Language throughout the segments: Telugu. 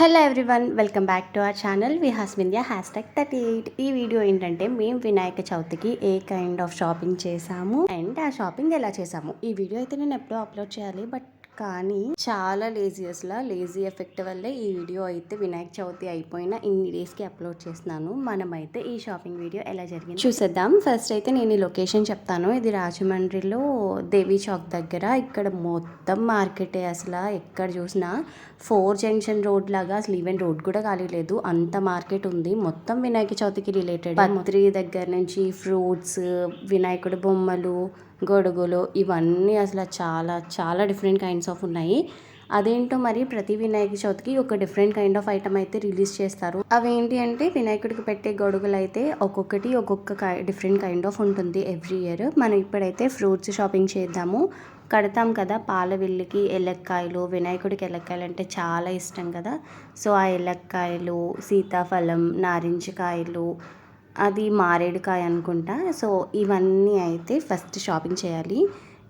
Hello everyone welcome back to our channel వి హాస్మిండియా హ్యాష్ ట్యాగ్ థర్టీ ఎయిట్ ఈ వీడియో ఏంటంటే మేము వినాయక చవితికి ఏ కైండ్ ఆఫ్ షాపింగ్ చేసాము అండ్ ఆ షాపింగ్ ఎలా చేసాము. ఈ వీడియో అయితే నేను ఎప్పుడో అప్లోడ్ చేయాలి బట్ కానీ చాలా లేజియస్లా లేజీ ఎఫెక్ట్ వల్లే ఈ వీడియో అయితే వినాయక చవితి అయిపోయిన ఇన్ని డేస్కి అప్లోడ్ చేస్తున్నాను. మనమైతే ఈ షాపింగ్ వీడియో ఎలా జరిగింది చూసేద్దాం. ఫస్ట్ అయితే నేను ఈ లొకేషన్ చెప్తాను. ఇది రాజమండ్రిలో దేవి చౌక్ దగ్గర. ఇక్కడ మొత్తం మార్కెటే అసలు. ఎక్కడ చూసినా ఫోర్ జంక్షన్ రోడ్ లాగా అసలు ఈవెన్ రోడ్ కూడా ఖాళీ లేదు. అంత మార్కెట్ ఉంది. మొత్తం వినాయక చవితికి రిలేటెడ్ పత్రి దగ్గర నుంచి ఫ్రూట్స్ వినాయకుడి బొమ్మలు గొడుగులు ఇవన్నీ అసలు చాలా చాలా డిఫరెంట్ కైండ్స్ ఆఫ్ ఉన్నాయి. అదేంటో మరి ప్రతి వినాయక చవితికి ఒక డిఫరెంట్ కైండ్ ఆఫ్ ఐటమ్ అయితే రిలీజ్ చేస్తారు. అవేంటి అంటే వినాయకుడికి పెట్టే గొడుగులు అయితే ఒక్కొక్కటి ఒక్కొక్క డిఫరెంట్ కైండ్ ఆఫ్ ఉంటుంది ఎవ్రీ ఇయర్ మనం ఇప్పుడైతే ఫ్రూట్స్ షాపింగ్ చేద్దాము. కడతాం కదా పాల విల్లికి ఎలక్కాయలు వినాయకుడికి ఎలక్కాయలు అంటే చాలా ఇష్టం కదా. సో ఆ ఎలక్కాయలు సీతాఫలం నారింజకాయలు అది మారేడుకాయ అనుకుంటా. సో ఇవన్నీ అయితే ఫస్ట్ షాపింగ్ చేయాలి.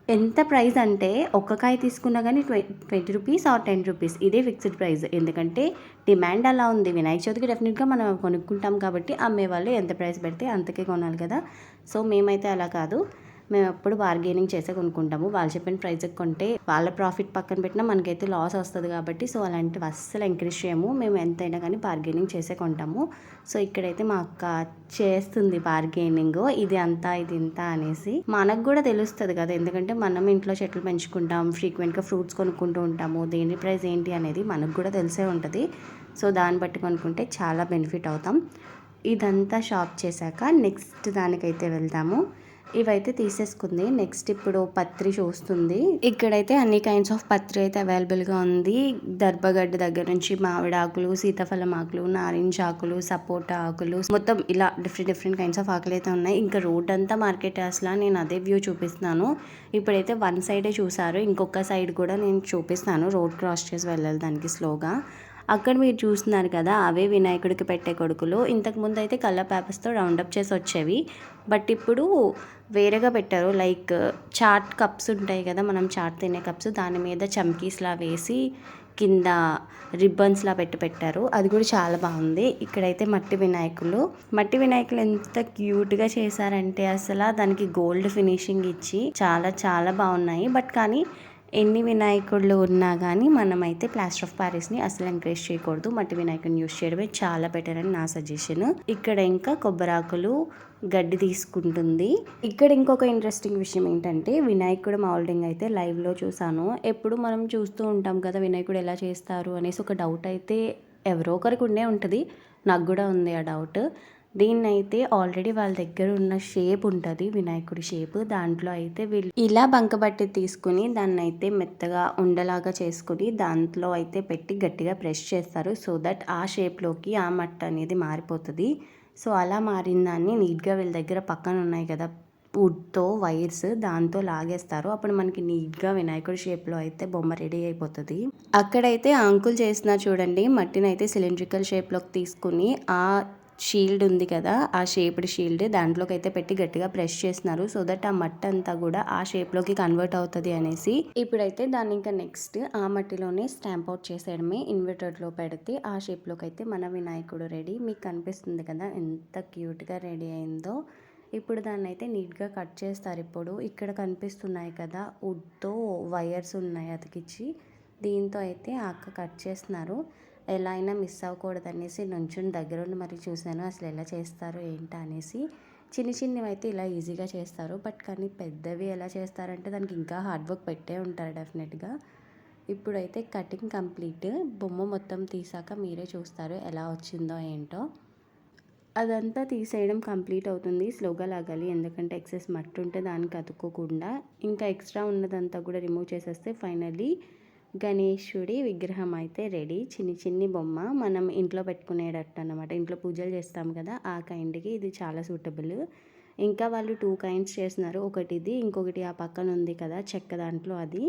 ఎంత ప్రైస్ అంటే ఒక్క కాయ తీసుకున్నా కానీ ట్వె twenty rupees or ten rupees. ఇదే ఫిక్స్డ్ ప్రైస్. ఎందుకంటే డిమాండ్ అలా ఉంది. వినాయక చవితికి డెఫినెట్గా మనం కొనుక్కుంటాం కాబట్టి అమ్మే వాళ్ళు ఎంత ప్రైస్ పెడితే అంతకే కొనాలి కదా. సో మేమైతే అలా కాదు. మేము ఎప్పుడు బార్గెనింగ్ చేసే కొనుక్కుంటాము. వాళ్ళు చెప్పిన ప్రైస్కి కొంటే వాళ్ళ ప్రాఫిట్ పక్కన పెట్టినా మనకైతే లాస్ వస్తుంది కాబట్టి సో అలాంటివి అస్సలు ఎంకరేజ్ చేయము. మేము ఎంతైనా కానీ బార్గెనింగ్ చేసే కొంటాము. సో ఇక్కడైతే మా అక్క చేస్తుంది బార్గెనింగ్ ఇది అంతా ఇది ఇంత అనేసి మనకు కూడా తెలుస్తుంది కదా. ఎందుకంటే మనం ఇంట్లో చెట్లు పెంచుకుంటాం ఫ్రీక్వెంట్గా ఫ్రూట్స్ కొనుక్కుంటూ ఉంటాము. దేని ప్రైస్ ఏంటి అనేది మనకు కూడా తెలిసే ఉంటుంది. సో దాన్ని బట్టి కొనుక్కుంటే చాలా బెనిఫిట్ అవుతాం. ఇదంతా షాప్ చేశాక నెక్స్ట్ దానికైతే వెళ్తాము. ఇవైతే తీసేసుకుంది. నెక్స్ట్ ఇప్పుడు పత్రి చూస్తుంది. ఇక్కడైతే అన్ని కైండ్స్ ఆఫ్ పత్రి అయితే అవైలబుల్గా ఉంది. దర్భగడ్డ దగ్గర నుంచి మామిడి ఆకులు సీతాఫలం ఆకులు నారింజ ఆకులు సపోటా ఆకులు మొత్తం ఇలా డిఫరెంట్ డిఫరెంట్ కైండ్స్ ఆఫ్ ఆకులు అయితే ఉన్నాయి. ఇంకా రోడ్ అంతా మార్కెట్ అసలు నేను అదే వ్యూ చూపిస్తున్నాను. ఇప్పుడైతే వన్ సైడే చూసారు ఇంకొక సైడ్ కూడా నేను చూపిస్తాను. రోడ్ క్రాస్ చేసి వెళ్ళాలి దానికి స్లోగా అక్కడ మీరు చూస్తున్నారు కదా అవే వినాయకుడికి పెట్టే కొడుకులు. ఇంతకుముందు అయితే కలర్ పేపర్స్తో రౌండప్ చేసి వచ్చేవి. బట్ ఇప్పుడు వేరేగా పెట్టారు. లైక్ చాట్ కప్స్ ఉంటాయి కదా మనం చాట్ తినే కప్స్. దాని మీద చమ్కీస్లా వేసి కింద రిబ్బన్స్లా పెట్టి పెట్టారు. అది కూడా చాలా బాగుంది. ఇక్కడైతే మట్టి వినాయకులు. మట్టి వినాయకులు ఎంత క్యూట్గా చేశారంటే అసలు దానికి గోల్డ్ ఫినిషింగ్ ఇచ్చి చాలా చాలా బాగున్నాయి. బట్ కానీ ఎన్ని వినాయకుళ్ళు ఉన్నా కానీ మనమైతే ప్లాస్టర్ ఆఫ్ ప్యారిస్ని అసలు ఎంకరేజ్ చేయకూడదు. మట్టి వినాయకుడిని యూస్ చేయడమే చాలా బెటర్ అని నా సజెషన్ ఇక్కడ ఇంకా కొబ్బరాకులు గడ్డి తీసుకుంటుంది. ఇక్కడ ఇంకొక ఇంట్రెస్టింగ్ విషయం ఏంటంటే వినాయకుడు మౌల్డింగ్ అయితే లైవ్లో చూసాను. ఎప్పుడు మనం చూస్తూ ఉంటాం కదా వినాయకుడు ఎలా చేస్తారు అనేసి ఒక డౌట్ అయితే ఎవరో ఒకరికి ఉండే ఉంటుంది. నాకు కూడా ఉంది ఆ డౌట్ దీన్ని అయితే ఆల్రెడీ వాళ్ళ దగ్గర ఉన్న షేప్ ఉంటుంది వినాయకుడి షేప్. దాంట్లో అయితే వీళ్ళు ఇలా బంకబట్టి తీసుకుని దాన్ని అయితే మెత్తగా ఉండలాగా చేసుకుని దాంట్లో అయితే పెట్టి గట్టిగా ప్రెస్ చేస్తారు. సో దట్ ఆ షేప్లోకి ఆ మట్ట అనేది మారిపోతుంది. సో అలా మారిన దాన్ని నీట్గా వీళ్ళ దగ్గర పక్కన ఉన్నాయి కదా వుడ్తో వైర్స్ దాంతో లాగేస్తారు. అప్పుడు మనకి నీట్గా వినాయకుడి షేప్లో అయితే బొమ్మ రెడీ అయిపోతుంది. అక్కడైతే అంకుల్ చేసిన చూడండి మట్టిని అయితే సిలిండ్రికల్ షేప్లోకి తీసుకుని ఆ షీల్డ్ ఉంది కదా ఆ షేప్డ్ షీల్డ్ దాంట్లోకి అయితే పెట్టి గట్టిగా ప్రెస్ చేస్తున్నారు. సో దట్ ఆ మట్టి అంతా కూడా ఆ షేప్లోకి కన్వర్ట్ అవుతుంది అనేసి ఇప్పుడైతే దాన్ని ఇంకా నెక్స్ట్ ఆ మట్టిలోనే స్టాంప్ అవుట్ చేసేయడమే ఇన్వర్టర్లో పెడితే ఆ షేప్లోకి అయితే మన వినాయకుడు రెడీ మీకు కనిపిస్తుంది కదా ఎంత క్యూట్గా రెడీ అయిందో. ఇప్పుడు దాన్ని అయితే నీట్గా కట్ చేస్తారు ఇప్పుడు. ఇక్కడ కనిపిస్తున్నాయి కదా వుడ్తో వైర్స్ ఉన్నాయి అతికిచ్చి. దీంతో అయితే అక్క కట్ చేస్తున్నారు. ఎలా అయినా మిస్ అవ్వకూడదు అనేసి నుంచుని దగ్గరుండి మరి చూశాను అసలు ఎలా చేస్తారు ఏంటా అనేసి. చిన్న చిన్నవి అయితే ఇలా ఈజీగా చేస్తారు బట్ కానీ పెద్దవి ఎలా చేస్తారంటే దానికి ఇంకా హార్డ్ వర్క్ పెట్టే ఉంటారు డెఫినెట్గా. ఇప్పుడైతే కటింగ్ కంప్లీట్ బొమ్మ మొత్తం తీసాక మీరే చూస్తారు ఎలా వచ్చిందో ఏంటో. అదంతా తీసేయడం కంప్లీట్ అవుతుంది స్లోగా లాగాలి ఎందుకంటే ఎక్సెస్ మట్టి ఉంటే దానికి అతుక్కోకుండా. ఇంకా ఎక్స్ట్రా ఉన్నదంతా కూడా రిమూవ్ చేసేస్తే ఫైనలీ గణేశుడి విగ్రహం అయితే రెడీ. చిన్ని చిన్ని బొమ్మ మనం ఇంట్లో పెట్టుకునేటట్టు అనమాట ఇంట్లో పూజలు చేస్తాం కదా ఆ కైండ్కి ఇది చాలా సూటబుల్. ఇంకా వాళ్ళు టూ కైండ్స్ చేస్తున్నారు. ఒకటిది ఇంకొకటి ఆ పక్కన ఉంది కదా చెక్క దాంట్లో అది.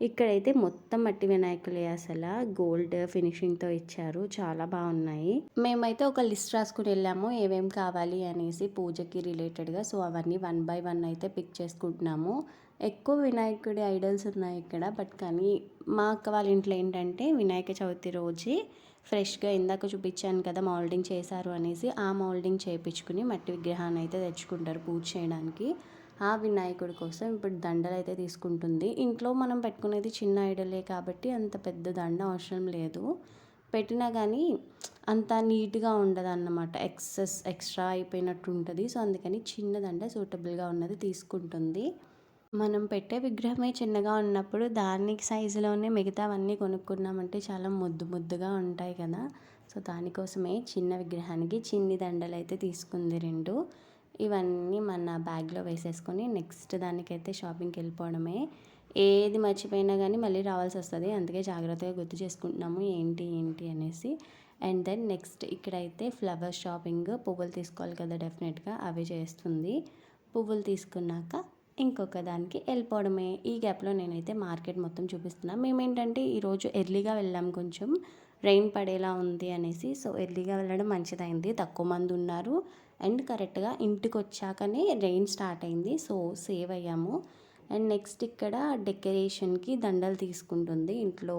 ఇక్కడైతే మొత్తం మట్టి వినాయకులే అసలు. గోల్డ్ ఫినిషింగ్తో ఇచ్చారు. చాలా బాగున్నాయి. మేమైతే ఒక లిస్ట్ రాసుకుని వెళ్ళాము. ఏమేమి కావాలి అనేసి పూజకి రిలేటెడ్గా. సో అవన్నీ వన్ బై వన్ అయితే పిక్ చేసుకుంటున్నాము. ఎక్కువ వినాయకుడి ఐడల్స్ ఉన్నాయి ఇక్కడ. బట్ కానీ మా అక్క వాళ్ళ ఇంట్లో ఏంటంటే వినాయక చవితి రోజే ఫ్రెష్గా ఇందాక చూపించాను కదా మౌల్డింగ్ చేశారు అనేసి ఆ మౌల్డింగ్ చేయించుకుని మట్టి విగ్రహాన్ని అయితే తెచ్చుకుంటారు పూజ చేయడానికి. ఆ వినాయకుడి కోసం ఇప్పుడు దండలు అయితే తీసుకుంటుంది. ఇంట్లో మనం పెట్టుకునేది చిన్న ఐడలే కాబట్టి అంత పెద్ద దండ అవసరం లేదు. పెట్టినా కానీ అంత నీట్గా ఉండదు అన్నమాట ఎక్సెస్ ఎక్స్ట్రా అయిపోయినట్టు ఉంటుంది. సో అందుకని చిన్న దండ సూటబుల్గా ఉన్నది తీసుకుంటుంది. మనం పెట్టే విగ్రహమే చిన్నగా ఉన్నప్పుడు దానికి సైజులోనే మిగతావన్నీ కొనుక్కున్నామంటే చాలా ముద్దు ముద్దుగా ఉంటాయి కదా. సో దానికోసమే చిన్న విగ్రహానికి చిన్ని దండలు అయితే తీసుకుంది రెండు. ఇవన్నీ మన బ్యాగ్లో వేసేసుకొని నెక్స్ట్ దానికైతే షాపింగ్కి వెళ్ళిపోవడమే. ఏది మర్చిపోయినా కానీ మళ్ళీ రావాల్సి వస్తుంది. అందుకే జాగ్రత్తగా గుర్తు చేసుకుంటున్నాము. ఏంటి ఏంటి అనేసి. అండ్ దెన్ నెక్స్ట్ ఇక్కడైతే ఫ్లవర్ షాపింగ్ పువ్వులు తీసుకోవాలి కదా డెఫినెట్గా. అవి చేస్తుంది. పువ్వులు తీసుకున్నాక ఇంకొక దానికి వెళ్ళిపోవడమే. ఈ గ్యాప్లో నేనైతే మార్కెట్ మొత్తం చూపిస్తున్నాను మేమేంటంటే ఈరోజు ఎర్లీగా వెళ్ళాం కొంచెం. రెయిన్ పడేలా ఉంది అనేసి. సో ఎర్లీగా వెళ్ళడం మంచిదైంది. తక్కువ మంది ఉన్నారు. అండ్ కరెక్ట్గా ఇంటికి వచ్చాకనే రెయిన్ స్టార్ట్ అయింది. సో సేవ్ అయ్యాము. అండ్ నెక్స్ట్ ఇక్కడ డెకరేషన్కి దండలు తీసుకుంటుంది ఇంట్లో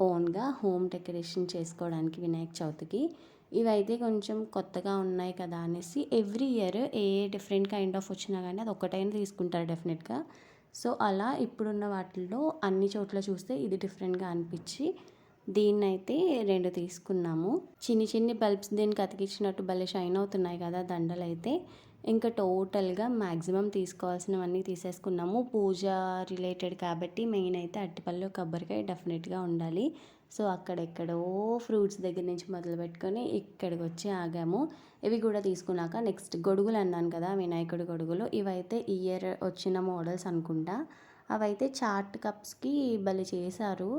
ఓన్గా హోమ్ డెకరేషన్ చేసుకోవడానికి వినాయక చవితికి. ఇవైతే కొంచెం కొత్తగా ఉన్నాయి కదా అనేసి every year a different kind of వచ్చినా కానీ అది ఒకటైనా తీసుకుంటారు డెఫినెట్గా. సో అలా ఇప్పుడున్న వాటిల్లో అన్ని చోట్ల చూస్తే ఇది డిఫరెంట్గా అనిపించి దీన్నైతే రెండు తీసుకున్నాము. చిన్ని చిన్ని బల్బ్స్ దీనికి అతికించినట్టు భలే షైన్ అవుతున్నాయి కదా దండలు అయితే ఇంకా టోటల్గా మ్యాక్సిమం తీసుకోవాల్సినవన్నీ తీసేసుకున్నాము. పూజ రిలేటెడ్ కాబట్టి మెయిన్ అయితే అట్టిపళ్ళు కొబ్బరికాయ డెఫినెట్గా ఉండాలి. సో అక్కడెక్కడో ఫ్రూట్స్ దగ్గర నుంచి మొదలు పెట్టుకొని ఇక్కడికి వచ్చి ఆగాము. ఇవి కూడా తీసుకున్నాక నెక్స్ట్ గొడుగులు అన్నాను కదా వినాయకుడి గొడుగులు. ఇవైతే ఇయర్ వచ్చిన మోడల్స్ అనుకుంటా. అవైతే చాట్ కప్స్కి భలే చేశారు.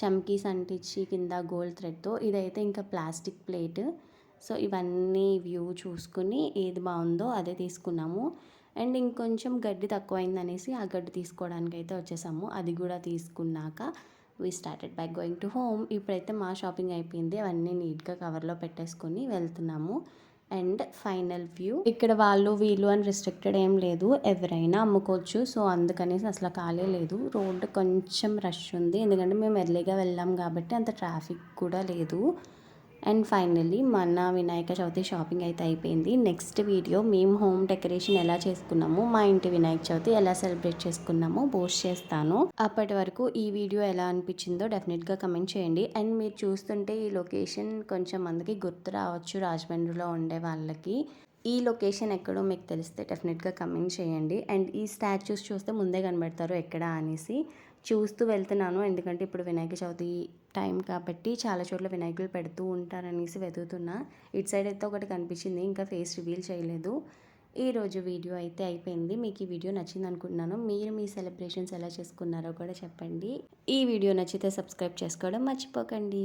చమ్కీస్ అంటించి కింద గోల్డ్ థ్రెడ్తో ఇదైతే ఇంకా ప్లాస్టిక్ ప్లేట్. సో ఇవన్నీ వ్యూ చూసుకుని ఏది బాగుందో అదే తీసుకున్నాము. అండ్ ఇంకొంచెం గడ్డి తక్కువైందనేసి ఆ గడ్డి తీసుకోవడానికి అయితే వచ్చేసాము. అది కూడా తీసుకున్నాక we started by going to home ఇప్పుడైతే మా షాపింగ్ అయిపోయింది. అవన్నీ నీట్గా కవర్లో పెట్టేసుకొని వెళ్తున్నాము. And final view. ఇక్కడ వాళ్ళు వీళ్ళు అని రిస్ట్రిక్టెడ్ ఏం లేదు. ఎవరైనా అమ్ముకోవచ్చు. సో అందుకనేసి అసలు ఖాళీ లేదు. రోడ్డు కొంచెం రష్ ఉంది. ఎందుకంటే మేము ఎర్లీగా వెళ్ళాం కాబట్టి అంత ట్రాఫిక్ కూడా లేదు. అండ్ ఫైనల్లీ మన వినాయక చవితి షాపింగ్ అయితే అయిపోయింది. నెక్స్ట్ వీడియో మేము హోమ్ డెకరేషన్ ఎలా చేసుకున్నాము మా ఇంటి వినాయక చవితి ఎలా సెలబ్రేట్ చేసుకున్నామో పోస్ట్ చేస్తాను. అప్పటి వరకు ఈ వీడియో ఎలా అనిపించిందో డెఫినెట్గా కమెంట్ చేయండి. అండ్ మీరు చూస్తుంటే ఈ లొకేషన్ కొంచెం మందికి గుర్తు రావచ్చు రాజమండ్రిలో ఉండే వాళ్ళకి. ఈ లొకేషన్ ఎక్కడో మీకు తెలిస్తే డెఫినెట్గా కమెంట్ చేయండి. అండ్ ఈ స్టాచ్యూస్ చూస్తే ముందే కనబడతారు ఎక్కడ అనేసి. చూస్తూ వెళ్తున్నాను. ఎందుకంటే ఇప్పుడు వినాయక చవితి టైం కాబట్టి చాలా చోట్ల వినాయకులు పెడుతూ ఉంటారనేసి వెతుకుతున్నా. ఇటు సైడ్ అయితే ఒకటి కనిపించింది. ఇంకా ఫేస్ రివీల్ చేయలేదు. ఈరోజు వీడియో అయితే అయిపోయింది. మీకు ఈ వీడియో నచ్చింది అనుకుంటున్నాను. మీరు మీ సెలబ్రేషన్స్ ఎలా చేసుకున్నారో కూడా చెప్పండి. ఈ వీడియో నచ్చితే సబ్స్క్రైబ్ చేసుకోవడం మర్చిపోకండి.